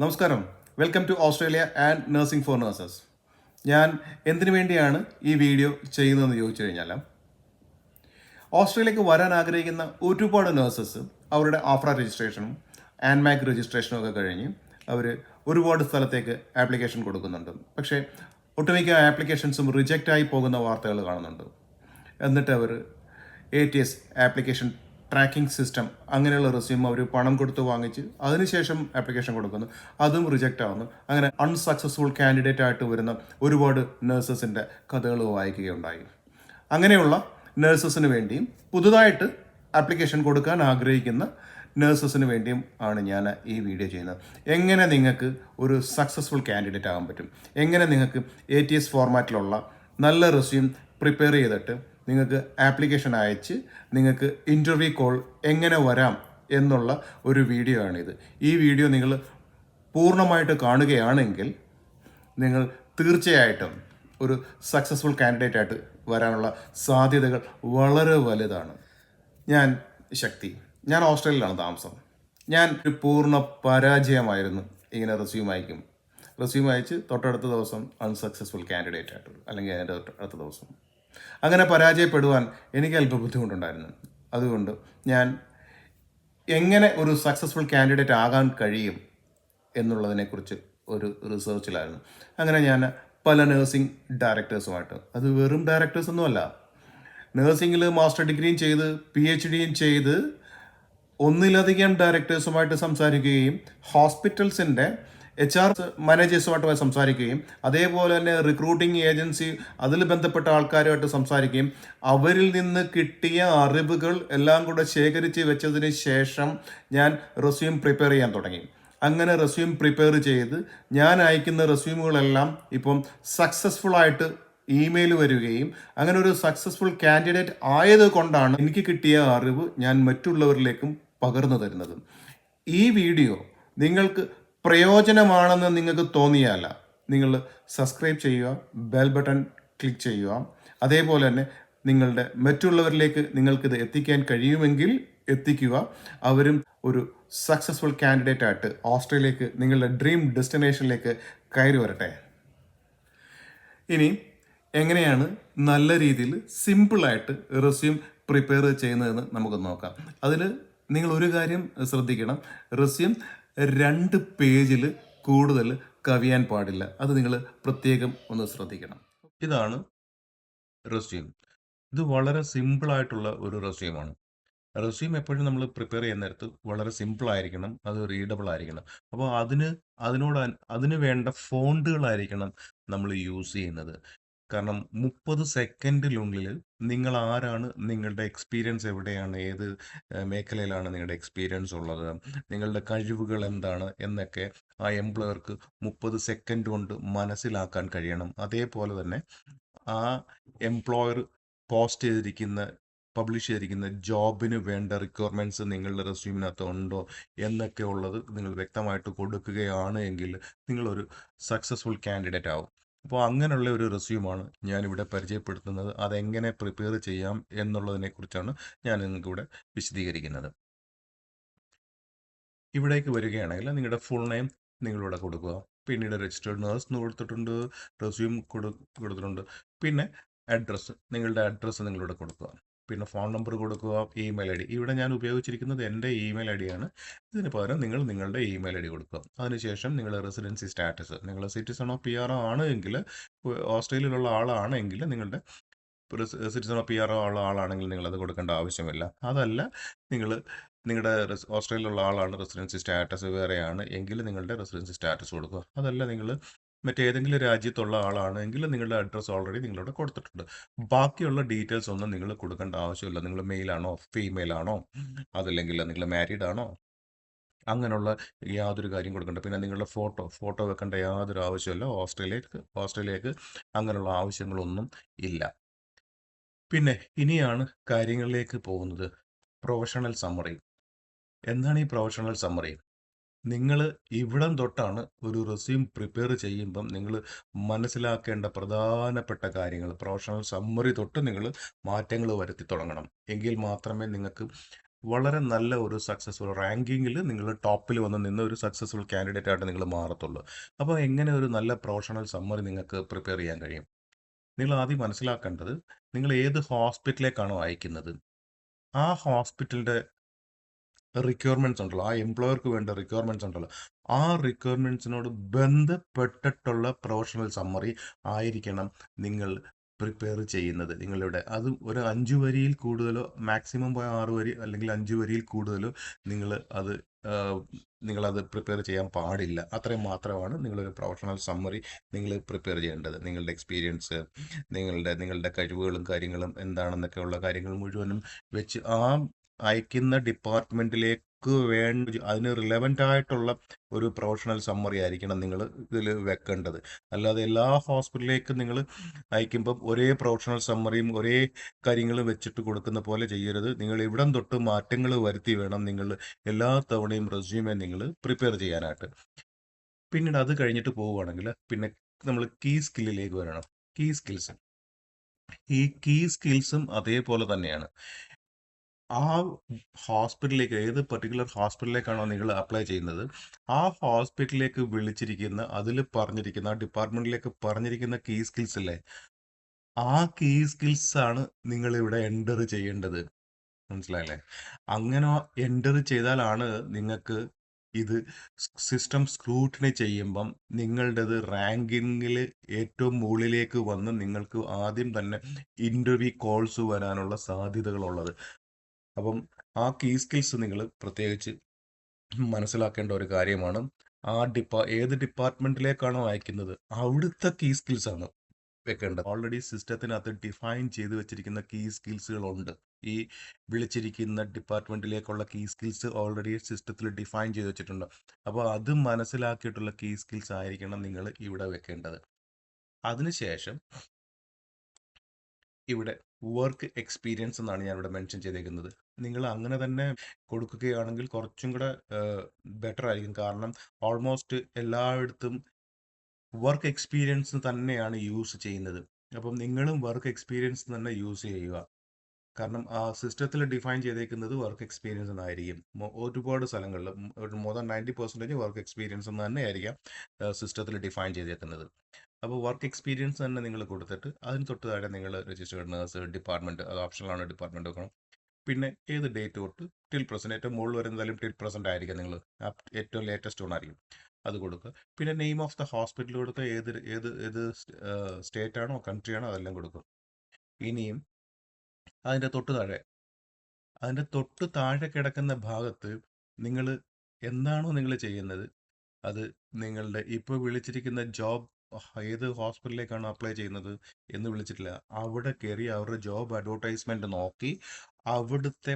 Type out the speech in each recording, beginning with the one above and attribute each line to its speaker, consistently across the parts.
Speaker 1: നമസ്കാരം. Welcome to Australia and nursing for nurses ഞാൻ എന്തിനു വേണ്ടിയാണ് ഈ വീഡിയോ ചെയ്യുന്നതെന്ന് ചോദിച്ചു കഴിഞ്ഞാൽ ഓസ്ട്രേലിയക്ക് വരാൻ ആഗ്രഹിക്കുന്ന ഒരുപാട് നഴ്സസ് അവരുടെ ആഫ്ര രജിസ്ട്രേഷനും ആൻഡ്മാക് രജിസ്ട്രേഷനും ഒക്കെ കഴിഞ്ഞ് അവർ ഒരുപാട് സ്ഥലത്തേക്ക് ആപ്ലിക്കേഷൻ കൊടുക്കുന്നുണ്ട്. പക്ഷേ ഒട്ടുമിക്ക ആപ്ലിക്കേഷൻസും റിജക്റ്റായി പോകുന്ന വാർത്തകൾ കാണുന്നുണ്ട്. എന്നിട്ട് അവർ A T S application tracking system അങ്ങനെയുള്ള റെസ്യൂം അവർ പണം കൊടുത്ത് വാങ്ങിച്ച് അതിനുശേഷം ആപ്ലിക്കേഷൻ കൊടുക്കുന്നു. അതും റിജക്റ്റ് ആവുന്നു. അങ്ങനെ അൺസക്സസ്ഫുൾ കാൻഡിഡേറ്റ് ആയിട്ട് വരുന്ന ഒരുപാട് നഴ്സസിന്റെ കഥകൾ വായിക്കുകയുണ്ടായി. അങ്ങനെയുള്ള നഴ്സസിന് വേണ്ടിയും പുതുതായിട്ട് ആപ്ലിക്കേഷൻ കൊടുക്കാൻ ആഗ്രഹിക്കുന്ന നഴ്സസിന് വേണ്ടിയും ആണ് ഞാൻ ഈ വീഡിയോ ചെയ്യുന്നത്. എങ്ങനെ നിങ്ങൾക്ക് ഒരു സക്സസ്ഫുൾ കാൻഡിഡേറ്റ് ആകാൻ പറ്റും? എങ്ങനെ നിങ്ങൾക്ക് എ ടി എസ് ഫോർമാറ്റിലുള്ള നല്ല റെസ്യൂം പ്രിപ്പയർ ചെയ്തിട്ട് നിങ്ങൾക്ക് ആപ്ലിക്കേഷൻ അയച്ച് നിങ്ങൾക്ക് ഇന്റർവ്യൂ കോൾ എങ്ങനെ വരാം എന്നുള്ള ഒരു വീഡിയോ ആണിത്. ഈ വീഡിയോ നിങ്ങൾ പൂർണമായിട്ട് കാണുകയാണെങ്കിൽ നിങ്ങൾ തീർച്ചയായിട്ടും ഒരു സക്സസ്ഫുൾ കാൻഡിഡേറ്റ് ആയിട്ട് വരാനുള്ള സാധ്യതകൾ വളരെ വലുതാണ്. ഞാൻ ശക്തി ഞാൻ ഓസ്ട്രേലിയയിലാണ് താമസം. ഞാൻ ഒരു പൂർണ പരാജയമായിരുന്നു ഇങ്ങനെ റെസ്യൂം അയക്കും. റെസ്യൂം അയച്ച് തൊട്ടടുത്ത ദിവസം അൺസക്സസ്ഫുൾ കാൻഡിഡേറ്റ് ആയിട്ട് അല്ലെങ്കിൽ അതിന്റെ തൊട്ടടുത്ത ദിവസം. അങ്ങനെ പരാജയപ്പെടുവാൻ എനിക്ക് അല്പം ബുദ്ധിമുട്ടുണ്ടായിരുന്നു. അതുകൊണ്ട് ഞാൻ എങ്ങനെ ഒരു സക്സസ്ഫുൾ കാൻഡിഡേറ്റ് ആകാൻ കഴിയും എന്നുള്ളതിനെക്കുറിച്ച് ഒരു റിസർച്ചിലായിരുന്നു അങ്ങനെ ഞാൻ പല നേഴ്സിംഗ് ഡയറക്ടേഴ്സുമായിട്ട് അത് വെറും ഡയറക്ടേഴ്സ് ഒന്നുമല്ല നഴ്സിംഗിൽ മാസ്റ്റർ ഡിഗ്രിയും ചെയ്ത് പി എച്ച് ഡിയും ചെയ്ത് ഒന്നിലധികം ഡയറക്ടേഴ്സുമായിട്ട് സംസാരിക്കുകയും ഹോസ്പിറ്റൽസിന്റെ എച്ച് ആർ മാനേജേഴ്സുമായിട്ട് സംസാരിക്കുകയും അതേപോലെ തന്നെ റിക്രൂട്ടിംഗ് ഏജൻസി അതിൽ ബന്ധപ്പെട്ട ആൾക്കാരുമായിട്ട് സംസാരിക്കുകയും അവരിൽ നിന്ന് കിട്ടിയ അറിവുകൾ എല്ലാം കൂടെ ശേഖരിച്ച് വെച്ചതിന് ശേഷം ഞാൻ റെസ്യൂം പ്രിപ്പയർ ചെയ്യാൻ തുടങ്ങി. അങ്ങനെ റെസ്യൂം പ്രിപ്പയർ ചെയ്ത് ഞാൻ അയക്കുന്ന റെസ്യൂമുകളെല്ലാം ഇപ്പം സക്സസ്ഫുൾ ആയിട്ട് ഇമെയിൽ വരികയും അങ്ങനെ ഒരു സക്സസ്ഫുൾ കാൻഡിഡേറ്റ് ആയത് കൊണ്ടാണ് എനിക്ക് കിട്ടിയ അറിവ് ഞാൻ മറ്റുള്ളവരിലേക്കും പകർന്നു തരുന്നത്. ഈ വീഡിയോ നിങ്ങൾക്ക് പ്രയോജനമാണെന്ന് നിങ്ങൾക്ക് തോന്നിയാല നിങ്ങൾ സബ്സ്ക്രൈബ് ചെയ്യുക ബെൽ ബട്ടൺ ക്ലിക്ക് ചെയ്യുക. അതേപോലെ തന്നെ നിങ്ങളുടെ മറ്റുള്ളവരിലേക്ക് നിങ്ങൾക്കിത് എത്തിക്കാൻ കഴിയുമെങ്കിൽ എത്തിക്കുക. അവരും ഒരു സക്സസ്ഫുൾ കാൻഡിഡേറ്റ് ആയിട്ട് ഓസ്ട്രേലിയക്ക് നിങ്ങളുടെ ഡ്രീം ഡെസ്റ്റിനേഷനിലേക്ക് കയറി വരട്ടെ. ഇനി എങ്ങനെയാണ് നല്ല രീതിയിൽ സിമ്പിളായിട്ട് റെസ്യൂം പ്രിപ്പയർ ചെയ്യുന്നതെന്ന് നമുക്ക് നോക്കാം. അതിൽ നിങ്ങൾ ഒരു കാര്യം ശ്രദ്ധിക്കണം. റെസ്യൂം രണ്ട് പേജിൽ കൂടുതൽ കവിയാൻ പാടില്ല. അത് നിങ്ങൾ പ്രത്യേകം ഒന്ന് ശ്രദ്ധിക്കണം. ഇതാണ് റെസ്യൂം ഇത് വളരെ സിമ്പിളായിട്ടുള്ള ഒരു റെസ്യൂമാണ് റെസ്യൂം എപ്പോഴും നമ്മൾ പ്രിപ്പയർ ചെയ്യുന്ന നേരത്ത് വളരെ സിമ്പിൾ ആയിരിക്കണം. അത് റീഡബിൾ ആയിരിക്കണം. അപ്പോൾ അതിന് അതിനോട് അതിന് വേണ്ട ഫോണ്ടുകളായിരിക്കണം നമ്മൾ യൂസ് ചെയ്യുന്നത്. കാരണം മുപ്പത് സെക്കൻഡിനുള്ളിൽ നിങ്ങൾ ആരാണ് നിങ്ങളുടെ എക്സ്പീരിയൻസ് എവിടെയാണ് ഏത് മേഖലയിലാണ് നിങ്ങളുടെ എക്സ്പീരിയൻസ് ഉള്ളത് നിങ്ങളുടെ കഴിവുകൾ എന്താണ് എന്നൊക്കെ ആ എംപ്ലോയർക്ക് മുപ്പത് സെക്കൻഡ് കൊണ്ട് മനസ്സിലാക്കാൻ കഴിയണം. അതേപോലെ തന്നെ ആ എംപ്ലോയർ പോസ്റ്റ് ചെയ്തിരിക്കുന്ന പബ്ലിഷ് ചെയ്തിരിക്കുന്ന ജോബിന് വേണ്ട റിക്വയർമെന്റ്സ് നിങ്ങളുടെ റെസ്യൂമിനകത്ത് ഉണ്ടോ എന്നൊക്കെ ഉള്ളത് നിങ്ങൾ വ്യക്തമായിട്ട് കൊടുക്കുകയാണ് എങ്കിൽ നിങ്ങളൊരു സക്സസ്ഫുൾ കാൻഡിഡേറ്റ് ആവും. അപ്പോൾ അങ്ങനെയുള്ള ഒരു റെസ്യൂമാണ് ഞാനിവിടെ പരിചയപ്പെടുത്തുന്നത്. അതെങ്ങനെ പ്രിപ്പയർ ചെയ്യാം എന്നുള്ളതിനെക്കുറിച്ചാണ് ഞാൻ നിങ്ങൾക്കിവിടെ വിശദീകരിക്കുന്നത്. ഇവിടേക്ക് വരികയാണെങ്കിൽ നിങ്ങളുടെ ഫുൾ നെയിം നിങ്ങളിവിടെ കൊടുക്കുക. പിന്നീട് രജിസ്റ്റേർഡ് നേഴ്സ് എന്ന് കൊടുത്തിട്ടുണ്ട് റെസ്യൂം കൊടു കൊടുത്തിട്ടുണ്ട്. പിന്നെ അഡ്രസ്സ് നിങ്ങളുടെ അഡ്രസ്സ് നിങ്ങളിവിടെ കൊടുക്കുക. പിന്നെ ഫോൺ നമ്പർ കൊടുക്കുക ഇമെയിൽ ഐ ഡി. ഇവിടെ ഞാൻ ഉപയോഗിച്ചിരിക്കുന്നത് എന്റെ ഇമെയിൽ ഐ ഡിയാണ് ഇതിന് പകരം നിങ്ങൾ നിങ്ങളുടെ ഇമെയിൽ ഐ ഡി കൊടുക്കുക. അതിനുശേഷം നിങ്ങളുടെ റെസിഡൻസി സ്റ്റാറ്റസ് നിങ്ങൾ സിറ്റിസണോ പി ആറോ ആണ് എങ്കിൽ ഓസ്ട്രേലിയയിലുള്ള ആളാണെങ്കിൽ നിങ്ങളുടെ സിറ്റിസണോ പി ആറോ ഉള്ള ആളാണെങ്കിൽ നിങ്ങൾ അത് കൊടുക്കേണ്ട ആവശ്യമില്ല. അതല്ല നിങ്ങൾ നിങ്ങളുടെ ഓസ്ട്രേലിയയിലുള്ള ആളാണ് റെസിഡൻസി സ്റ്റാറ്റസ് വേറെയാണ് എങ്കിൽ നിങ്ങളുടെ റെസിഡൻസി സ്റ്റാറ്റസ് കൊടുക്കുക. അതല്ല നിങ്ങൾ മറ്റേതെങ്കിലും രാജ്യത്തുള്ള ആളാണെങ്കിൽ നിങ്ങളുടെ അഡ്രസ്സ് ഓൾറെഡി നിങ്ങളോട് കൊടുത്തിട്ടുണ്ട്. ബാക്കിയുള്ള ഡീറ്റെയിൽസ് ഒന്നും നിങ്ങൾ കൊടുക്കേണ്ട ആവശ്യമില്ല. നിങ്ങൾ മെയിലാണോ ഫീമെയിൽ ആണോ അതല്ലെങ്കിൽ നിങ്ങൾ മാരീഡ് ആണോ അങ്ങനെയുള്ള യാതൊരു കാര്യം കൊടുക്കേണ്ട. പിന്നെ നിങ്ങളുടെ ഫോട്ടോ ഫോട്ടോ വെക്കേണ്ട യാതൊരു ആവശ്യമില്ല. ഓസ്ട്രേലിയക്ക് ഓസ്ട്രേലിയക്ക് അങ്ങനെയുള്ള ആവശ്യങ്ങളൊന്നും ഇല്ല. പിന്നെ ഇനിയാണ് കാര്യങ്ങളിലേക്ക് പോകുന്നത്. പ്രൊഫഷണൽ സമ്മറി എന്താണ് ഈ പ്രൊഫഷണൽ സമ്മറി നിങ്ങൾ ഇവിടം തൊട്ടാണ് ഒരു റെസ്യൂം പ്രിപ്പയർ ചെയ്യുമ്പം നിങ്ങൾ മനസ്സിലാക്കേണ്ട പ്രധാനപ്പെട്ട കാര്യങ്ങൾ പ്രൊഫഷണൽ സമ്മറി തൊട്ട് നിങ്ങൾ മാറ്റങ്ങൾ വരുത്തി തുടങ്ങണം. എങ്കിൽ മാത്രമേ നിങ്ങൾക്ക്
Speaker 2: വളരെ നല്ല ഒരു സക്സസ്ഫുൾ റാങ്കിങ്ങിൽ നിങ്ങൾ ടോപ്പിൽ വന്ന് നിന്ന് ഒരു സക്സസ്ഫുൾ കാൻഡിഡേറ്റ് ആയിട്ട് നിങ്ങൾ മാറത്തുള്ളൂ. അപ്പോൾ എങ്ങനെ ഒരു നല്ല പ്രൊഫഷണൽ സമ്മറി നിങ്ങൾക്ക് പ്രിപ്പയർ ചെയ്യാൻ കഴിയും? നിങ്ങൾ ആദ്യം മനസ്സിലാക്കേണ്ടത് നിങ്ങൾ ഏത് ഹോസ്പിറ്റലിലേക്കാണോ അയക്കുന്നത്? ആ ഹോസ്പിറ്റലിന്റെ റിക്വയർമെന്റ്സ് ഉണ്ടല്ലോ. ആ എംപ്ലോയർക്ക് വേണ്ട റിക്വയർമെന്റ്സ് ഉണ്ടല്ലോ. ആ റിക്വയർമെന്റ്സിനോട് ബന്ധപ്പെട്ടിട്ടുള്ള പ്രൊഫഷണൽ സമ്മറി ആയിരിക്കണം നിങ്ങൾ പ്രിപ്പയർ ചെയ്യുന്നത്. നിങ്ങളിവിടെ അത് ഒരു അഞ്ച് വരിയിൽ കൂടുതലോ മാക്സിമം പോയ ആറ് വരി അല്ലെങ്കിൽ അഞ്ച് വരിയിൽ കൂടുതലോ നിങ്ങൾ അത് നിങ്ങളത് പ്രിപ്പയർ ചെയ്യാൻ പാടില്ല. അത്രയും മാത്രമാണ് നിങ്ങളൊരു പ്രൊഫഷണൽ സമ്മറി നിങ്ങൾ പ്രിപ്പയർ ചെയ്യേണ്ടത്. നിങ്ങളുടെ എക്സ്പീരിയൻസ് നിങ്ങളുടെ നിങ്ങളുടെ കഴിവുകളും കാര്യങ്ങളും എന്താണെന്നൊക്കെ ഉള്ള കാര്യങ്ങൾ മുഴുവനും വെച്ച് ആ അയക്കുന്ന ഡിപ്പാർട്ട്മെന്റിലേക്ക് വേണ്ട അതിന് റിലവന്റ് ആയിട്ടുള്ള ഒരു പ്രൊഫഷണൽ സമ്മറി ആയിരിക്കണം നിങ്ങൾ ഇതിൽ വെക്കേണ്ടത്. അല്ലാതെ എല്ലാ ഹോസ്പിറ്റലിലേക്കും നിങ്ങൾ അയക്കുമ്പം ഒരേ പ്രൊഫഷണൽ സമ്മറിയും ഒരേ കാര്യങ്ങളും വെച്ചിട്ട് കൊടുക്കുന്ന പോലെ ചെയ്യരുത്. നിങ്ങൾ ഇവിടം തൊട്ട് മാറ്റങ്ങൾ വരുത്തി വേണം നിങ്ങൾ എല്ലാ തവണയും റെസ്യൂമേ നിങ്ങൾ പ്രിപ്പയർ ചെയ്യാനായിട്ട്. പിന്നീട് അത് കഴിഞ്ഞിട്ട് പോവുകയാണെങ്കിൽ പിന്നെ നമ്മൾ കീ സ്കില്ലിലേക്ക് വരണം. കീ സ്കിൽസ് ഈ കീ സ്കിൽസും അതേപോലെ തന്നെയാണ്. ആ ഹോസ്പിറ്റലിലേക്ക് ഏത് പെർട്ടിക്കുലർ ഹോസ്പിറ്റലിലേക്കാണോ നിങ്ങൾ അപ്ലൈ ചെയ്യുന്നത് ആ ഹോസ്പിറ്റലിലേക്ക് വിളിച്ചിരിക്കുന്ന അതിൽ പറഞ്ഞിരിക്കുന്ന ആ ഡിപ്പാർട്ട്മെന്റിലേക്ക് പറഞ്ഞിരിക്കുന്ന കീ സ്കിൽസ് അല്ലേ ആ കീ സ്കിൽസ് ആണ് നിങ്ങൾ ഇവിടെ എന്റർ ചെയ്യേണ്ടത്. മനസ്സിലായല്ലേ? അങ്ങനെ എന്റർ ചെയ്താലാണ് നിങ്ങൾക്ക് ഇത് സിസ്റ്റം സ്ക്രൂട്ടിനി ചെയ്യുമ്പം നിങ്ങളുടേത് റാങ്കിങ്ങിൽ ഏറ്റവും മുകളിലേക്ക് വന്ന് നിങ്ങൾക്ക് ആദ്യം തന്നെ ഇന്റർവ്യൂ കോൾസ് വരാനുള്ള സാധ്യതകളുള്ളത്. അപ്പം ആ കീ സ്കിൽസ് നിങ്ങൾ പ്രത്യേകിച്ച് മനസ്സിലാക്കേണ്ട ഒരു കാര്യമാണ്. ആ ഡിപ്പാ ഏത് ഡിപ്പാർട്ട്മെന്റിലേക്കാണോ അയക്കുന്നത് അവിടുത്തെ കീ സ്കിൽസ് ആണ് വെക്കേണ്ടത്. ഓൾറെഡി സിസ്റ്റത്തിനകത്ത് ഡിഫൈൻ ചെയ്ത് വെച്ചിരിക്കുന്ന കീ സ്കിൽസുകളുണ്ട് ഈ വിളിച്ചിരിക്കുന്ന ഡിപ്പാർട്ട്മെന്റിലേക്കുള്ള കീ സ്കിൽസ് ഓൾറെഡി സിസ്റ്റത്തിൽ ഡിഫൈൻ ചെയ്ത് വെച്ചിട്ടുണ്ട്. അപ്പോൾ അത് മനസ്സിലാക്കിയിട്ടുള്ള കീ സ്കിൽസ് ആയിരിക്കണം നിങ്ങൾ ഇവിടെ വെക്കേണ്ടത്. അതിനുശേഷം ഇവിടെ വർക്ക് എക്സ്പീരിയൻസ് എന്നാണ് ഞാൻ ഇവിടെ മെൻഷൻ ചെയ്തേക്കുന്നത്. നിങ്ങൾ അങ്ങനെ തന്നെ കൊടുക്കുകയാണെങ്കിൽ കുറച്ചും കൂടെ ബെറ്റർ ആയിരിക്കും. കാരണം ഓൾമോസ്റ്റ് എല്ലായിടത്തും വർക്ക് എക്സ്പീരിയൻസ് തന്നെയാണ് യൂസ് ചെയ്യുന്നത്. അപ്പം നിങ്ങളും വർക്ക് എക്സ്പീരിയൻസ് തന്നെ യൂസ് ചെയ്യുക. കാരണം ആ സിസ്റ്റത്തിൽ ഡിഫൈൻ ചെയ്തേക്കുന്നത് വർക്ക് എക്സ്പീരിയൻസ് എന്നായിരിക്കും. ഒരുപാട് സ്ഥലങ്ങളിൽ more than ninety percentage work experience എന്ന് തന്നെയായിരിക്കാം സിസ്റ്റത്തിൽ ഡിഫൈൻ ചെയ്തേക്കുന്നത്. അപ്പോൾ വർക്ക് എക്സ്പീരിയൻസ് തന്നെ നിങ്ങൾ കൊടുത്തിട്ട് അതിന് തൊട്ട് താഴെ നിങ്ങൾ രജിസ്റ്റേഡ് നേഴ്സ് ഡിപ്പാർട്ട്മെന്റ് അത് ഓപ്ഷനിലാണ് ഡിപ്പാർട്ട്മെന്റ് വെക്കണം പിന്നെ ഏത് ഡേറ്റ് തൊട്ട് ടിൽ പ്രസന്റ് ഏറ്റവും മുകളിൽ വരുന്നതായാലും ടിൽ പ്രസന്റ് ആയിരിക്കും നിങ്ങൾ ഏറ്റവും ലേറ്റസ്റ്റ് ആയിരിക്കും. അത് കൊടുക്കുക. പിന്നെ നെയിം ഓഫ് ദ ഹോസ്പിറ്റൽ കൊടുക്കുക ഏത് ഏത് ഏത് സ്റ്റേറ്റ് ആണോ കൺട്രി ആണോ അതെല്ലാം കൊടുക്കും. ഇനിയും അതിന്റെ തൊട്ട് താഴെ അതിന്റെ തൊട്ട് താഴെ കിടക്കുന്ന ഭാഗത്ത് നിങ്ങൾ എന്താണോ നിങ്ങൾ ചെയ്യുന്നത് അത് നിങ്ങളുടെ ഇപ്പോൾ വിളിച്ചിരിക്കുന്ന ജോബ് ഏത് ഹോസ്പിറ്റലിലേക്കാണ് അപ്ലൈ ചെയ്യുന്നത് എന്ന് വിളിച്ചിട്ടില്ല. അവിടെ കയറി അവരുടെ ജോബ് അഡ്വർടൈസ്മെന്റ് നോക്കി അവിടുത്തെ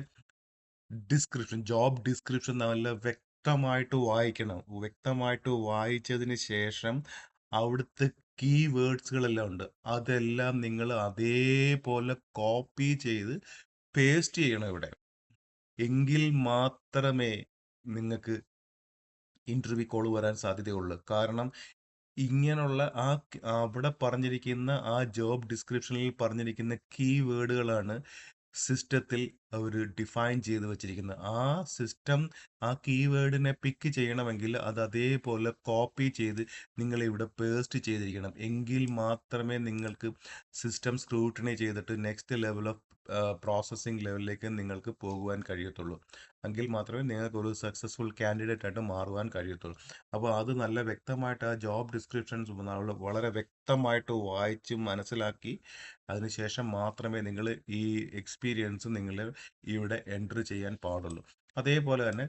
Speaker 2: ഡിസ്ക്രിപ്ഷൻ ജോബ് ഡിസ്ക്രിപ്ഷൻ നല്ല വ്യക്തമായിട്ട് വായിക്കണം. വ്യക്തമായിട്ട് വായിച്ചതിന് ശേഷം അവിടുത്തെ കീ വേർഡ്സുകളെല്ലാം ഉണ്ട്. അതെല്ലാം നിങ്ങൾ അതേപോലെ കോപ്പി ചെയ്ത് പേസ്റ്റ് ചെയ്യണം ഇവിടെ. എങ്കിൽ മാത്രമേ നിങ്ങൾക്ക് ഇന്റർവ്യൂ കോൾ വരാൻ സാധ്യതയുള്ളൂ. കാരണം ഇങ്ങനെയുള്ള ആ അവിടെ പറഞ്ഞിരിക്കുന്ന ആ ജോബ് ഡിസ്ക്രിപ്ഷനിൽ പറഞ്ഞിരിക്കുന്ന കീ വേർഡുകളാണ് സിസ്റ്റത്തിൽ അവർ ഡിഫൈൻ ചെയ്ത് വെച്ചിരിക്കുന്നത് ആ സിസ്റ്റം ആ കീവേഡിനെ പിക്ക് ചെയ്യണമെങ്കിൽ അത് അതേപോലെ കോപ്പി ചെയ്ത് നിങ്ങൾ ഇവിടെ പേസ്റ്റ് ചെയ്തിരിക്കണം. എങ്കിൽ മാത്രമേ നിങ്ങൾക്ക് സിസ്റ്റം സ്ക്രൂട്ടിനെ ചെയ്തിട്ട് നെക്സ്റ്റ് ലെവൽ ഓഫ് പ്രോസസ്സിംഗ് ലെവലിലേക്ക് നിങ്ങൾക്ക് പോകുവാൻ കഴിയത്തുള്ളൂ. എങ്കിൽ മാത്രമേ നിങ്ങൾക്ക് ഒരു സക്സസ്ഫുൾ കാൻഡിഡേറ്റ് ആയിട്ട് മാറുവാൻ കഴിയത്തുള്ളൂ. അപ്പോൾ അത് നല്ല വ്യക്തമായിട്ട് ആ ജോബ് ഡിസ്ക്രിപ്ഷൻസ് വളരെ വ്യക്തമായിട്ട് വായിച്ച് മനസ്സിലാക്കി അതിനുശേഷം മാത്രമേ നിങ്ങൾ ഈ എക്സ്പീരിയൻസ് നിങ്ങൾ ഇവിടെ എൻട്രി ചെയ്യാൻ പാടുള്ളൂ. അതേപോലെ തന്നെ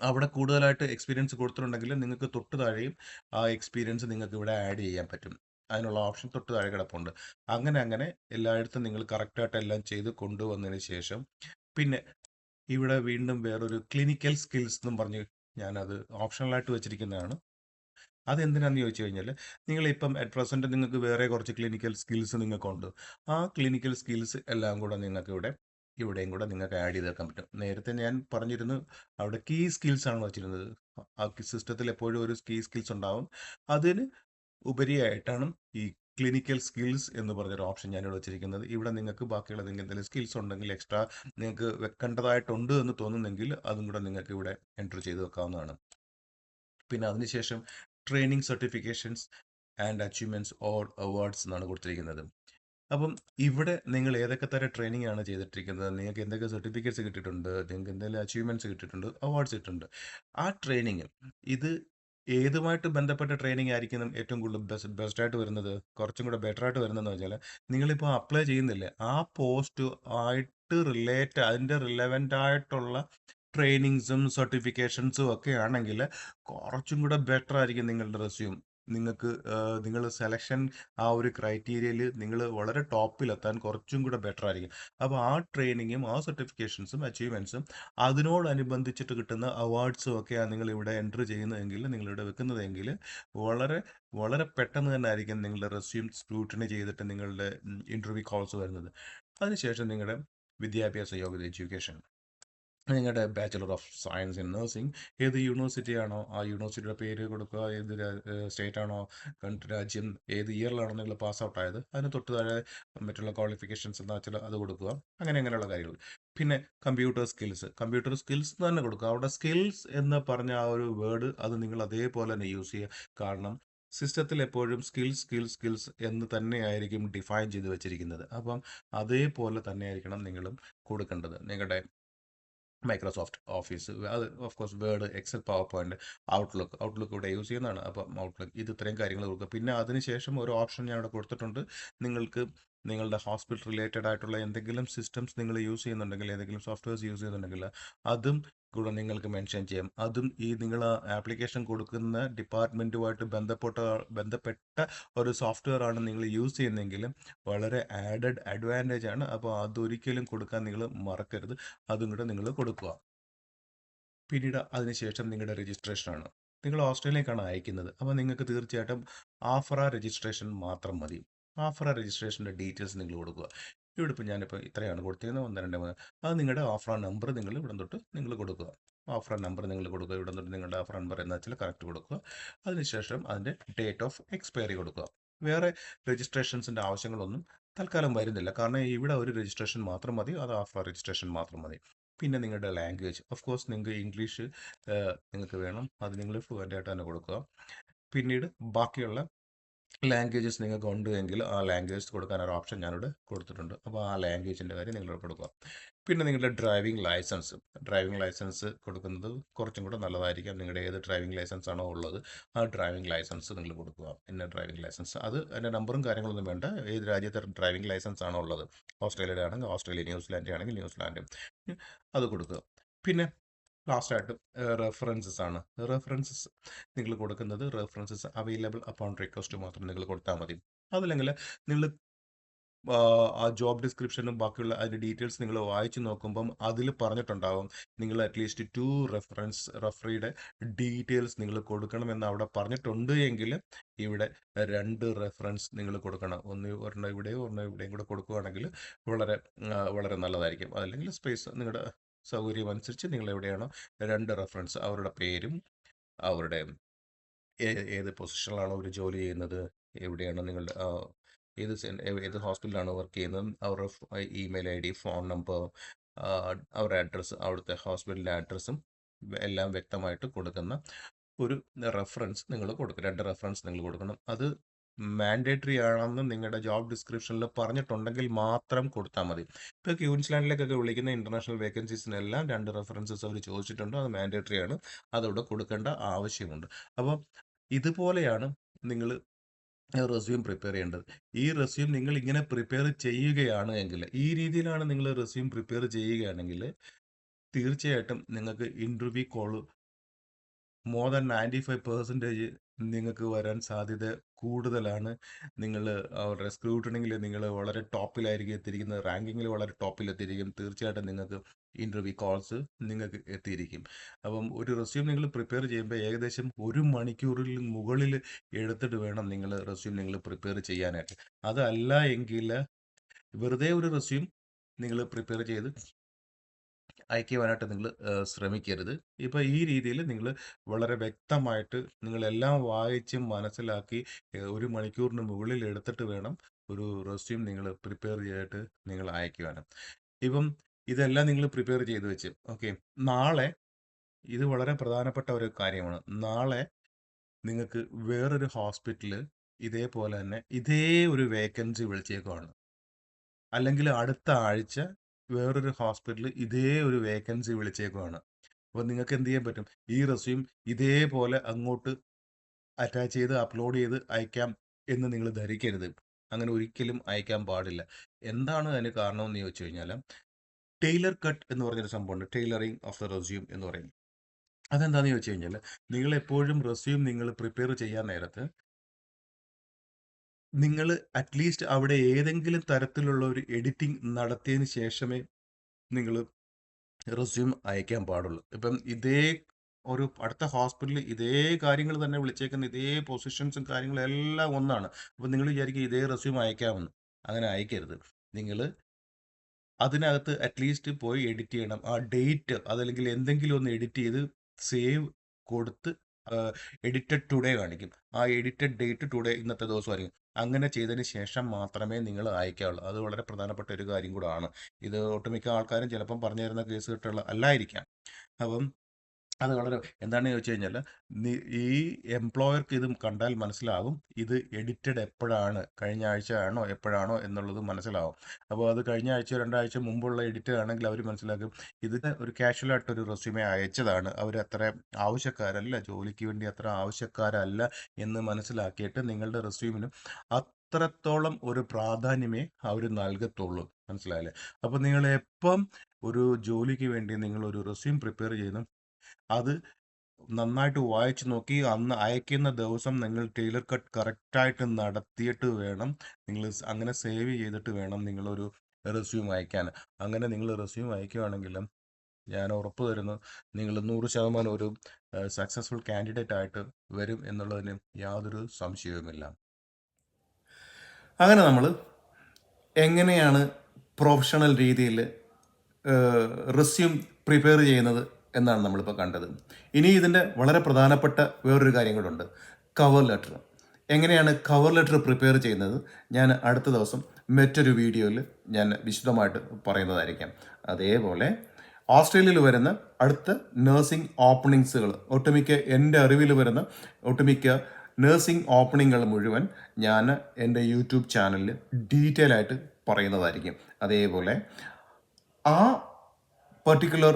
Speaker 2: അവിടെ കൂടുതലായിട്ട് എക്സ്പീരിയൻസ് കൊടുത്തിട്ടുണ്ടെങ്കിൽ നിങ്ങൾക്ക് തൊട്ട് താഴെയും ആ എക്സ്പീരിയൻസ് നിങ്ങൾക്ക് ഇവിടെ ആഡ് ചെയ്യാൻ പറ്റും. അതിനുള്ള ഓപ്ഷൻ തൊട്ട് താഴെ കിടപ്പുണ്ട്. അങ്ങനെ അങ്ങനെ എല്ലായിടത്തും നിങ്ങൾ കറക്റ്റായിട്ട് എല്ലാം ചെയ്ത് കൊണ്ടുവന്നതിന് ശേഷം പിന്നെ ഇവിടെ വീണ്ടും വേറൊരു ക്ലിനിക്കൽ സ്കിൽസ് എന്നും പറഞ്ഞ് ഞാനത് ഓപ്ഷണലായിട്ട് വെച്ചിരിക്കുന്നതാണ്. അതെന്തിനാന്ന് ചോദിച്ചു കഴിഞ്ഞാൽ നിങ്ങളിപ്പം അറ്റ് പ്രസന്റ് നിങ്ങൾക്ക് വേറെ കുറച്ച് ക്ലിനിക്കൽ സ്കിൽസ് നിങ്ങൾക്കുണ്ട് ആ ക്ലിനിക്കൽ സ്കിൽസ് എല്ലാം കൂടെ നിങ്ങൾക്ക് ഇവിടെ ഇവിടെയും കൂടെ നിങ്ങൾക്ക് ആഡ് ചെയ്ത് വെക്കാൻ പറ്റും. നേരത്തെ ഞാൻ പറഞ്ഞിരുന്നു അവിടെ കീ സ്കിൽസ് ആണ് വെച്ചിരുന്നത്. ആ സിസ്റ്റത്തിൽ എപ്പോഴും ഒരു കീ സ്കിൽസ് ഉണ്ടാവും. അതിന് ഉപരിയായിട്ടാണ് ഈ ക്ലിനിക്കൽ സ്കിൽസ് എന്ന് പറഞ്ഞൊരു ഓപ്ഷൻ ഞാനിവിടെ വെച്ചിരിക്കുന്നത്. ഇവിടെ നിങ്ങൾക്ക് ബാക്കിയുള്ള നിങ്ങൾക്ക് എന്തെങ്കിലും സ്കിൽസ് ഉണ്ടെങ്കിൽ എക്സ്ട്രാ നിങ്ങൾക്ക് വെക്കേണ്ടതായിട്ടുണ്ട് എന്ന് തോന്നുന്നെങ്കിൽ അതും കൂടെ നിങ്ങൾക്ക് ഇവിടെ എൻട്രി ചെയ്ത് വെക്കാവുന്നതാണ്. പിന്നെ അതിനുശേഷം training certifications and achievements or awards എന്നാണ് കൊടുത്തിരിക്കുന്നത്. അപ്പം ഇവിടെ നിങ്ങൾ ഏതൊക്കെ തരം ട്രെയിനിങ് ആണ് ചെയ്തിട്ടിരിക്കുന്നത്? നിങ്ങൾക്ക് എന്തൊക്കെ സർട്ടിഫിക്കറ്റ്സ് കിട്ടിയിട്ടുണ്ട്? നിങ്ങൾക്ക് എന്തെങ്കിലും അച്ചീവ്മെന്റ്സ് കിട്ടിയിട്ടുണ്ട്? അവാർഡ്സ് കിട്ടിയിട്ടുണ്ട്. ആ ട്രെയിനിങ് ഇത് ഏതുമായിട്ട് ബന്ധപ്പെട്ട ട്രെയിനിങ് ആയിരിക്കും ഏറ്റവും കൂടുതൽ ബെസ്റ്റ് ബെസ്റ്റ് ആയിട്ട് വരുന്നത്? കുറച്ചും കൂടെ ബെറ്റർ ആയിട്ട് വരുന്നതെന്ന് വെച്ചാൽ നിങ്ങളിപ്പോൾ അപ്ലൈ ചെയ്യുന്നില്ലേ? ആ പോസ്റ്റ് ആയിട്ട് റിലേറ്റ് അതിന്റെ റിലവന്റ് ആയിട്ടുള്ള ട്രെയിനിങ്സും സർട്ടിഫിക്കേഷൻസും ഒക്കെ ആണെങ്കിൽ കുറച്ചും കൂടെ ബെറ്റർ ആയിരിക്കും നിങ്ങളുടെ റെസ്യൂം നിങ്ങൾക്ക് നിങ്ങൾ സെലക്ഷൻ ആ ഒരു ക്രൈറ്റീരിയയിൽ നിങ്ങൾ വളരെ ടോപ്പിലെത്താൻ കുറച്ചും കൂടെ ബെറ്റർ ആയിരിക്കും. അപ്പോൾ ആ ട്രെയിനിങ്ങും ആ സർട്ടിഫിക്കേഷൻസും അച്ചീവ്മെന്റ്സും അതിനോടനുബന്ധിച്ചിട്ട് കിട്ടുന്ന അവാർഡ്സും ഒക്കെയാണ് നിങ്ങൾ ഇവിടെ എന്റർ ചെയ്യുന്നതെങ്കിൽ നിങ്ങളിവിടെ വെക്കുന്നതെങ്കിൽ വളരെ വളരെ പെട്ടെന്ന് തന്നെ ആയിരിക്കും നിങ്ങളുടെ റെസ്യൂം സ്ക്രൂട്ടിനി ചെയ്തിട്ട് നിങ്ങളുടെ ഇന്റർവ്യൂ കോൾസ് വരുന്നത്. അതിനുശേഷം നിങ്ങളുടെ വിദ്യാഭ്യാസ യോഗ്യത എഡ്യൂക്കേഷൻ നിങ്ങളുടെ bachelor of science in nursing ഏത് യൂണിവേഴ്സിറ്റി ആണോ ആ യൂണിവേഴ്സിറ്റിയുടെ പേര് കൊടുക്കുക. ഏത് സ്റ്റേറ്റ് ആണോ കൺട്രി രാജ്യം ഏത് ഇയറിലാണോ നിങ്ങൾ പാസ് ഔട്ട് ആയത്. അതിന് തൊട്ട് താഴെ മറ്റുള്ള ക്വാളിഫിക്കേഷൻസ് എന്താ വെച്ചാൽ അത് കൊടുക്കുക. അങ്ങനെ അങ്ങനെയുള്ള കാര്യങ്ങൾ. പിന്നെ കമ്പ്യൂട്ടർ സ്കിൽസ് കമ്പ്യൂട്ടർ സ്കിൽസ് തന്നെ കൊടുക്കുക. അവിടെ സ്കിൽസ് എന്ന് പറഞ്ഞ ആ ഒരു വേർഡ് അത് നിങ്ങൾ അതേപോലെ തന്നെ യൂസ് ചെയ്യുക. കാരണം സിസ്റ്റത്തിൽ എപ്പോഴും സ്കിൽസ് സ്കിൽസ് സ്കിൽസ് എന്ന് തന്നെയായിരിക്കും ഡിഫൈൻ ചെയ്ത് വെച്ചിരിക്കുന്നത്. അപ്പം അതേപോലെ തന്നെയായിരിക്കണം നിങ്ങളും കൊടുക്കേണ്ടത്. നിങ്ങളുടെ മൈക്രോസോഫ്റ്റ് ഓഫീസ് അത് of course Word Excel PowerPoint Outlook Outlook ഇവിടെ യൂസ് ചെയ്യുന്നതാണ്. അപ്പം ഔട്ട്ലുക്ക് ഇത് ഇത്രയും കാര്യങ്ങൾ കൊടുക്കുക. പിന്നെ അതിനുശേഷം ഒരു ഓപ്ഷൻ ഞാൻ ഇവിടെ കൊടുത്തിട്ടുണ്ട്. നിങ്ങൾക്ക് നിങ്ങളുടെ ഹോസ്പിറ്റൽ റിലേറ്റഡ് ആയിട്ടുള്ള എന്തെങ്കിലും സിസ്റ്റംസ് നിങ്ങൾ യൂസ് ചെയ്യുന്നുണ്ടെങ്കിൽ ഏതെങ്കിലും സോഫ്റ്റ്വെയർസ് യൂസ് ചെയ്യുന്നുണ്ടെങ്കിൽ അതും കൂടെ നിങ്ങൾക്ക് മെൻഷൻ ചെയ്യാം. അതും ഈ നിങ്ങൾ ആപ്ലിക്കേഷൻ കൊടുക്കുന്ന ഡിപ്പാർട്ട്മെന്റുമായിട്ട് ബന്ധപ്പെട്ട ബന്ധപ്പെട്ട ഒരു സോഫ്റ്റ്വെയർ ആണ് നിങ്ങൾ യൂസ് ചെയ്യുന്നതെങ്കിലും വളരെ ആഡഡ് അഡ്വാന്റേജ് ആണ്. അപ്പോൾ അതൊരിക്കലും കൊടുക്കാൻ നിങ്ങൾ മറക്കരുത്. അതും കൂടെ നിങ്ങൾ കൊടുക്കുക. പിന്നീട് അതിനുശേഷം നിങ്ങളുടെ രജിസ്ട്രേഷനാണ് നിങ്ങൾ ഓസ്ട്രേലിയക്കാണ് അയക്കുന്നത്. അപ്പോൾ നിങ്ങൾക്ക് തീർച്ചയായിട്ടും ആഫറ രജിസ്ട്രേഷൻ മാത്രം മതി. ആഫറ രജിസ്ട്രേഷന്റെ ഡീറ്റെയിൽസ് നിങ്ങൾ കൊടുക്കുക. ഇവിടെ ഇപ്പോൾ ഞാനിപ്പോൾ ഇത്രയാണ് കൊടുത്തിരുന്നത് ഒന്ന് രണ്ട് മൂന്ന്. അത് നിങ്ങളുടെ ഓഫർ നമ്പർ നിങ്ങൾ ഇവിടെ തൊട്ട് നിങ്ങൾ കൊടുക്കുക. ഓഫർ നമ്പർ നിങ്ങൾ കൊടുക്കുക. ഇവിടെ തൊട്ട് നിങ്ങളുടെ ഓഫർ നമ്പർ എന്ന് വെച്ചാൽ കറക്റ്റ് കൊടുക്കുക. അതിനുശേഷം അതിന്റെ ഡേറ്റ് ഓഫ് എക്സ്പയറി കൊടുക്കുക. വേറെ രജിസ്ട്രേഷൻസിന്റെ ആവശ്യങ്ങളൊന്നും തൽക്കാലം വരുന്നില്ല. കാരണം ഇവിടെ ഒരു രജിസ്ട്രേഷൻ മാത്രം മതി. അത് ഓഫർ രജിസ്ട്രേഷൻ മാത്രം മതി. പിന്നെ നിങ്ങളുടെ ലാംഗ്വേജ് ഓഫ് കോഴ്സ് നിങ്ങൾക്ക് ഇംഗ്ലീഷ് നിങ്ങൾക്ക് വേണം. അത് നിങ്ങൾ ഫ്ലുവന്റ് ആയിട്ട് തന്നെ കൊടുക്കുക. പിന്നീട് ബാക്കിയുള്ള ലാംഗ്വേജസ് നിങ്ങൾക്ക് ഉണ്ട് എങ്കിൽ ആ ലാംഗ്വേജ് കൊടുക്കാൻ ഒരു ഓപ്ഷൻ ഞാനിവിടെ കൊടുത്തിട്ടുണ്ട്. അപ്പോൾ ആ ലാംഗ്വേജിന്റെ കാര്യം നിങ്ങൾ കൊടുക്കുക. പിന്നെ നിങ്ങളുടെ ഡ്രൈവിംഗ് ലൈസൻസ് ഡ്രൈവിംഗ് ലൈസൻസ് കൊടുക്കുന്നത് കുറച്ചും കൂടെ നല്ലതായിരിക്കാം. നിങ്ങളുടെ ഏത് ഡ്രൈവിംഗ് ലൈസൻസ് ആണോ ഉള്ളത് ആ ഡ്രൈവിംഗ് ലൈസൻസ് നിങ്ങൾ കൊടുക്കുക. പിന്നെ ഡ്രൈവിംഗ് ലൈസൻസ് അത് അതിന്റെ നമ്പറും കാര്യങ്ങളൊന്നും വേണ്ട. ഏത് രാജ്യത്തെ ഡ്രൈവിംഗ് ലൈസൻസ് ആണോ ഉള്ളത്? ഓസ്ട്രേലിയയുടെ ആണെങ്കിൽ ഓസ്ട്രേലിയ ന്യൂസിലാൻഡ് ആണെങ്കിൽ ന്യൂസിലാൻഡ്. അത് കൊടുക്കുക. പിന്നെ ലാസ്റ്റായിട്ട് റെഫറൻസസ് ആണ്. റെഫറൻസസ് നിങ്ങൾ കൊടുക്കുന്നത് റെഫറൻസസ് അവൈലബിൾ അപ്പോൺ റിക്വസ്റ്റ് മാത്രം നിങ്ങൾ കൊടുത്താൽ മതി. അതല്ലെങ്കിൽ നിങ്ങൾ ആ ജോബ് ഡിസ്ക്രിപ്ഷനും ബാക്കിയുള്ള അതിന്റെ ഡീറ്റെയിൽസ് നിങ്ങൾ വായിച്ചു നോക്കുമ്പം അതിൽ പറഞ്ഞിട്ടുണ്ടാവും. നിങ്ങൾ അറ്റ്ലീസ്റ്റ് ടു റെഫറൻസ് റെഫറിയുടെ ഡീറ്റെയിൽസ് നിങ്ങൾ കൊടുക്കണമെന്ന് അവിടെ പറഞ്ഞിട്ടുണ്ട് എങ്കിൽ ഇവിടെ രണ്ട് റെഫറൻസ് നിങ്ങൾ കൊടുക്കണം. ഒന്ന് ഒരെണ്ണം ഇവിടെയോ ഒരെണ്ണം ഇവിടെയും കൂടെ കൊടുക്കുകയാണെങ്കിൽ വളരെ വളരെ നല്ലതായിരിക്കും. അതല്ലെങ്കിൽ സ്പേസ് നിങ്ങളുടെ സൗകര്യം അനുസരിച്ച് നിങ്ങൾ എവിടെയാണോ രണ്ട് റെഫറൻസ് അവരുടെ പേരും അവരുടെ ഏത് പൊസിഷനിലാണോ അവർ ജോലി ചെയ്യുന്നത് എവിടെയാണ് നിങ്ങളുടെ ഏത് ഏത് ഹോസ്പിറ്റലിലാണ് വർക്ക് ചെയ്യുന്നത് അവരുടെ email I D phone number അവരുടെ അഡ്രസ്സ് അവിടുത്തെ ഹോസ്പിറ്റലിന്റെ അഡ്രസ്സും എല്ലാം വ്യക്തമായിട്ട് കൊടുക്കുന്ന ഒരു റെഫറൻസ് നിങ്ങൾ കൊടുക്കും രണ്ട് റെഫറൻസ് നിങ്ങൾ കൊടുക്കണം. അത് മാൻഡേറ്ററി ആണെന്ന് നിങ്ങളുടെ ജോബ് ഡിസ്ക്രിപ്ഷനിൽ പറഞ്ഞിട്ടുണ്ടെങ്കിൽ മാത്രം കൊടുത്താൽ മതി. ഇപ്പോൾ ക്യൂൻസ്ലാൻഡിലേക്കൊക്കെ വിളിക്കുന്ന ഇന്റർനാഷണൽ വേക്കൻസീസിനെല്ലാം രണ്ട് റെഫറൻസസ് അവർ ചോദിച്ചിട്ടുണ്ട്. അത് മാൻഡേറ്ററി ആണ്. അതവിടെ കൊടുക്കേണ്ട ആവശ്യമുണ്ട്. അപ്പോൾ ഇതുപോലെയാണ് നിങ്ങൾ റെസ്യൂം പ്രിപ്പയർ ചെയ്യേണ്ടത്. ഈ റെസ്യൂം നിങ്ങൾ ഇങ്ങനെ പ്രിപ്പയർ ചെയ്യുകയാണ് എങ്കിൽ ഈ രീതിയിലാണ് നിങ്ങൾ റെസ്യൂം പ്രിപ്പയർ ചെയ്യുകയാണെങ്കിൽ തീർച്ചയായിട്ടും നിങ്ങൾക്ക് interview call more than ninety five percentage നിങ്ങൾക്ക് വരാൻ സാധ്യത കൂടുതലാണ്. നിങ്ങൾ അവരുടെ സ്ക്രൂട്ടണിങ്ങിൽ നിങ്ങൾ വളരെ ടോപ്പിലായിരിക്കും എത്തിയിരിക്കുന്നത്. റാങ്കിങ്ങിൽ വളരെ ടോപ്പിൽ എത്തിയിരിക്കും തീർച്ചയായിട്ടും നിങ്ങൾക്ക് ഇന്റർവ്യൂ കോൾസ് നിങ്ങൾക്ക് എത്തിയിരിക്കും. അപ്പം ഒരു റെസ്യൂം നിങ്ങൾ പ്രിപ്പയർ ചെയ്യുമ്പോൾ ഏകദേശം ഒരു മണിക്കൂറിൽ മുകളിൽ എടുത്തിട്ട് വേണം നിങ്ങൾ റെസ്യൂം നിങ്ങൾ പ്രിപ്പയർ ചെയ്യാനായിട്ട്. അതല്ല എങ്കിൽ വെറുതെ ഒരു റെസ്യൂം നിങ്ങൾ പ്രിപ്പയർ ചെയ്ത് അയക്കുവാനായിട്ട് നിങ്ങൾ ശ്രമിക്കരുത്. ഇപ്പോൾ ഈ രീതിയിൽ നിങ്ങൾ വളരെ വ്യക്തമായിട്ട് നിങ്ങളെല്ലാം വായിച്ച് മനസ്സിലാക്കി ഒരു മണിക്കൂറിന് മുകളിൽ എടുത്തിട്ട് വേണം ഒരു റെസ്യൂം നിങ്ങൾ പ്രിപ്പയർ ചെയ്തിട്ട് നിങ്ങൾ അയക്കുവാനും. ഇപ്പം ഇതെല്ലാം നിങ്ങൾ പ്രിപ്പയർ ചെയ്ത് വെച്ച് ഓക്കെ നാളെ ഇത് വളരെ പ്രധാനപ്പെട്ട ഒരു കാര്യമാണ്. നാളെ നിങ്ങൾക്ക് വേറൊരു ഹോസ്പിറ്റൽ ഇതേപോലെ തന്നെ ഇതേ ഒരു വേക്കൻസി വിളിച്ചേക്കുവാണ്. അല്ലെങ്കിൽ അടുത്ത ആഴ്ച വേറൊരു ഹോസ്പിറ്റലിൽ ഇതേ ഒരു വേക്കൻസി വിളിച്ചേക്കുവാണ്. അപ്പോൾ നിങ്ങൾക്ക് എന്ത് ചെയ്യാൻ പറ്റും? ഈ റെസ്യൂം ഇതേപോലെ അങ്ങോട്ട് അറ്റാച്ച് ചെയ്ത് അപ്ലോഡ് ചെയ്ത് അയക്കാം എന്ന് നിങ്ങൾ ധരിക്കരുത്. അങ്ങനെ ഒരിക്കലും അയക്കാൻ പാടില്ല. എന്താണ് അതിന് കാരണമെന്ന് ചോദിച്ചു കഴിഞ്ഞാൽ ടൈലർ കട്ട് എന്ന് പറഞ്ഞൊരു സംഭവമുണ്ട്. ടൈലറിങ് ഓഫ് ദ റെസ്യൂം എന്ന് പറയും അതെന്താണെന്ന് ചോദിച്ചു കഴിഞ്ഞാൽ നിങ്ങൾ എപ്പോഴും റെസ്യൂം നിങ്ങൾ പ്രിപ്പയർ ചെയ്യാൻ നേരത്ത് നിങ്ങൾ അറ്റ്ലീസ്റ്റ് അവിടെ ഏതെങ്കിലും തരത്തിലുള്ള ഒരു എഡിറ്റിംഗ് നടത്തിയതിന് ശേഷമേ നിങ്ങൾ റെസ്യൂം അയക്കാൻ പാടുള്ളൂ. ഇപ്പം ഇതേ ഒരു അടുത്ത ഹോസ്പിറ്റലിൽ ഇതേ കാര്യങ്ങൾ തന്നെ വിളിച്ചേക്കുന്ന ഇതേ പൊസിഷൻസും കാര്യങ്ങളും എല്ലാം ഒന്നാണ്. അപ്പം നിങ്ങൾ വിചാരിക്കും ഇതേ റെസ്യൂം അയക്കാമെന്ന്. അങ്ങനെ അയക്കരുത്. നിങ്ങൾ അതിനകത്ത് അറ്റ്ലീസ്റ്റ് പോയി എഡിറ്റ് ചെയ്യണം. ആ ഡേറ്റ് അതല്ലെങ്കിൽ എന്തെങ്കിലും ഒന്ന് എഡിറ്റ് ചെയ്ത് സേവ് കൊടുത്ത് എഡിറ്റഡ് ടുഡേ കാണിക്കും. ആ എഡിറ്റഡ് ഡേറ്റ് ടുഡേ ഇന്നത്തെ ദിവസം ദിവസമായിരിക്കും അങ്ങനെ ചെയ്തതിന് ശേഷം മാത്രമേ നിങ്ങൾ അയക്കാവുള്ളൂ. അത് വളരെ പ്രധാനപ്പെട്ട ഒരു കാര്യം കൂടാണ്. ഇത് ഒട്ടുമിക്ക ആൾക്കാരും ചിലപ്പം പറഞ്ഞു തരുന്ന കേസ് കെട്ടുള്ള അല്ലായിരിക്കാം. അപ്പം അത് വളരെ എന്താണെന്ന് ചോദിച്ചു കഴിഞ്ഞാൽ ഈ എംപ്ലോയർക്ക് ഇത് കണ്ടാൽ മനസ്സിലാകും ഇത് എഡിറ്റഡ് എപ്പോഴാണ് കഴിഞ്ഞ ആഴ്ച ആണോ എപ്പോഴാണോ എന്നുള്ളത് മനസ്സിലാവും. അപ്പോൾ അത് കഴിഞ്ഞ ആഴ്ച രണ്ടാഴ്ച മുമ്പുള്ള എഡിറ്റ് ആണെങ്കിൽ അവർ മനസ്സിലാക്കും ഇത് ഒരു കാഷ്വൽ ഒരു റെസ്യൂമെ അയച്ചതാണ്. അവർ അത്ര ആവശ്യക്കാരല്ല ജോലിക്ക് വേണ്ടി അത്ര ആവശ്യക്കാരല്ല എന്ന് മനസ്സിലാക്കിയിട്ട് നിങ്ങളുടെ റെസ്യൂമിനും അത്രത്തോളം ഒരു പ്രാധാന്യമേ അവർ നൽകത്തുള്ളൂ. മനസ്സിലായല്ലേ? അപ്പോൾ നിങ്ങൾ എപ്പം ഒരു ജോലിക്ക് വേണ്ടി നിങ്ങൾ ഒരു റെസ്യൂം പ്രിപ്പയർ ചെയ്യുന്നു അത് നന്നായിട്ട് വായിച്ചു നോക്കി അന്ന് അയക്കുന്ന ദിവസം നിങ്ങൾ ടൈലർ കട്ട് കറക്റ്റായിട്ട് നടത്തിയിട്ട് വേണം നിങ്ങൾ അങ്ങനെ സേവ് ചെയ്തിട്ട് വേണം നിങ്ങളൊരു റെസ്യൂം അയക്കാൻ. അങ്ങനെ നിങ്ങൾ റെസ്യൂം അയക്കുകയാണെങ്കിലും ഞാൻ ഉറപ്പ് തരുന്നു നിങ്ങൾ നൂറ് ശതമാനം ഒരു സക്സസ്ഫുൾ കാൻഡിഡേറ്റ് ആയിട്ട് വരും എന്നുള്ളതിന് യാതൊരു സംശയവുമില്ല.
Speaker 1: അങ്ങനെ നമ്മൾ എങ്ങനെയാണ് പ്രൊഫഷണൽ രീതിയിൽ റെസ്യൂം പ്രിപ്പയർ ചെയ്യുന്നത്? എന്നാണ് നമ്മളിപ്പോൾ കണ്ടത്. ഇനി ഇതിന്റെ വളരെ പ്രധാനപ്പെട്ട വേറൊരു കാര്യം കൂടെ കവർ ലെറ്റർ എങ്ങനെയാണ് കവർ ലെറ്റർ പ്രിപ്പയർ ചെയ്യുന്നത്? ഞാൻ അടുത്ത ദിവസം മറ്റൊരു വീഡിയോയിൽ ഞാൻ വിശദമായിട്ട് പറയുന്നതായിരിക്കാം. അതേപോലെ ഓസ്ട്രേലിയയിൽ വരുന്ന അടുത്ത നഴ്സിംഗ് ഓപ്പണിങ്സുകൾ ഒട്ടുമിക്ക എന്റെ അറിവിൽ വരുന്ന ഒട്ടുമിക്ക നഴ്സിംഗ് ഓപ്പണിങ്ങുകൾ മുഴുവൻ ഞാൻ എന്റെ യൂട്യൂബ് ചാനലിൽ ഡീറ്റെയിൽ ആയിട്ട് പറയുന്നതായിരിക്കും. അതേപോലെ ആ പർട്ടിക്കുലർ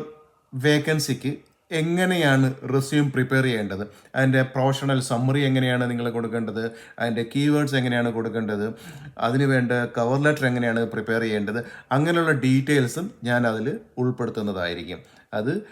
Speaker 1: വേക്കൻസിക്ക് എങ്ങനെയാണ് റെസ്യൂം പ്രിപ്പയർ ചെയ്യേണ്ടത്? അതിന്റെ പ്രൊഫഷണൽ സമ്മറി എങ്ങനെയാണ് നിങ്ങൾ കൊടുക്കേണ്ടത്? അതിന്റെ കീവേഡ്സ് എങ്ങനെയാണ് കൊടുക്കേണ്ടത്? അതിന് വേണ്ട കവർ ലെറ്റർ എങ്ങനെയാണ് പ്രിപ്പയർ ചെയ്യേണ്ടത്? അങ്ങനെയുള്ള ഡീറ്റെയിൽസും ഞാൻ അതിൽ ഉൾപ്പെടുത്തുന്നതായിരിക്കും. അത്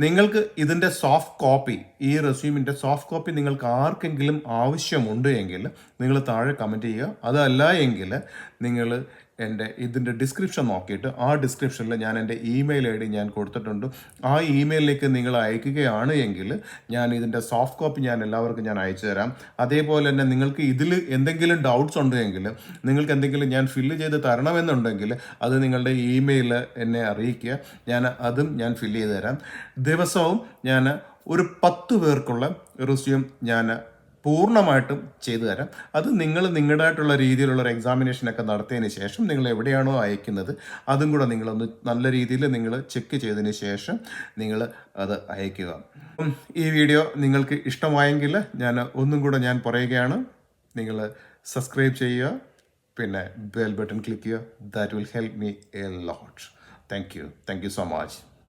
Speaker 1: നിങ്ങൾക്ക് ഇതിന്റെ സോഫ്റ്റ് കോപ്പി ഈ റെസ്യൂമിന്റെ സോഫ്റ്റ് കോപ്പി നിങ്ങൾക്ക് ആർക്കെങ്കിലും ആവശ്യമുണ്ട് എങ്കിൽ നിങ്ങൾ താഴെ കമന്റ് ചെയ്യുക. അതല്ല എങ്കിൽ നിങ്ങൾ എന്റെ ഇതിന്റെ ഡിസ്ക്രിപ്ഷൻ നോക്കിയിട്ട് ആ ഡിസ്ക്രിപ്ഷനിൽ ഞാൻ എന്റെ ഇമെയിൽ ഐ ഡി ഞാൻ കൊടുത്തിട്ടുണ്ട്. ആ ഇമെയിലിലേക്ക് നിങ്ങൾ അയക്കുകയാണ് എങ്കിൽ ഞാൻ ഇതിന്റെ സോഫ്റ്റ് കോപ്പി ഞാൻ എല്ലാവർക്കും ഞാൻ അയച്ചു തരാം. അതേപോലെ തന്നെ നിങ്ങൾക്ക് ഇതിൽ എന്തെങ്കിലും ഡൗട്ട്സ് ഉണ്ടെങ്കിൽ നിങ്ങൾക്ക് എന്തെങ്കിലും ഞാൻ ഫില്ല് ചെയ്ത് തരണമെന്നുണ്ടെങ്കിൽ അത് നിങ്ങളുടെ ഇമെയിൽ എന്നെ അറിയിക്കുക. ഞാൻ അതും ഞാൻ ഫില്ല് ചെയ്ത് തരാം. ദിവസവും ഞാൻ ഒരു പത്ത് പേർക്കുള്ള റിസ്യൂം ഞാൻ പൂർണമായിട്ടും ചെയ്തു തരാം. അത് നിങ്ങൾ നിങ്ങളുടേതായിട്ടുള്ള രീതിയിലുള്ള ഒരു എക്സാമിനേഷനൊക്കെ നടത്തിയതിന് ശേഷം നിങ്ങൾ എവിടെയാണോ അയക്കുന്നത് അതും കൂടെ നിങ്ങളൊന്ന് നല്ല രീതിയിൽ നിങ്ങൾ ചെക്ക് ചെയ്തതിന് ശേഷം നിങ്ങൾ അത് അയക്കുക. ഈ വീഡിയോ നിങ്ങൾക്ക് ഇഷ്ടമായെങ്കിൽ ഞാൻ ഒന്നും കൂടെ ഞാൻ പറയുകയാണ്. നിങ്ങൾ സബ്സ്ക്രൈബ് ചെയ്യുക പിന്നെ ബെൽ ബട്ടൺ ക്ലിക്ക് ചെയ്യുക. That will help me a lot thank you thank you so much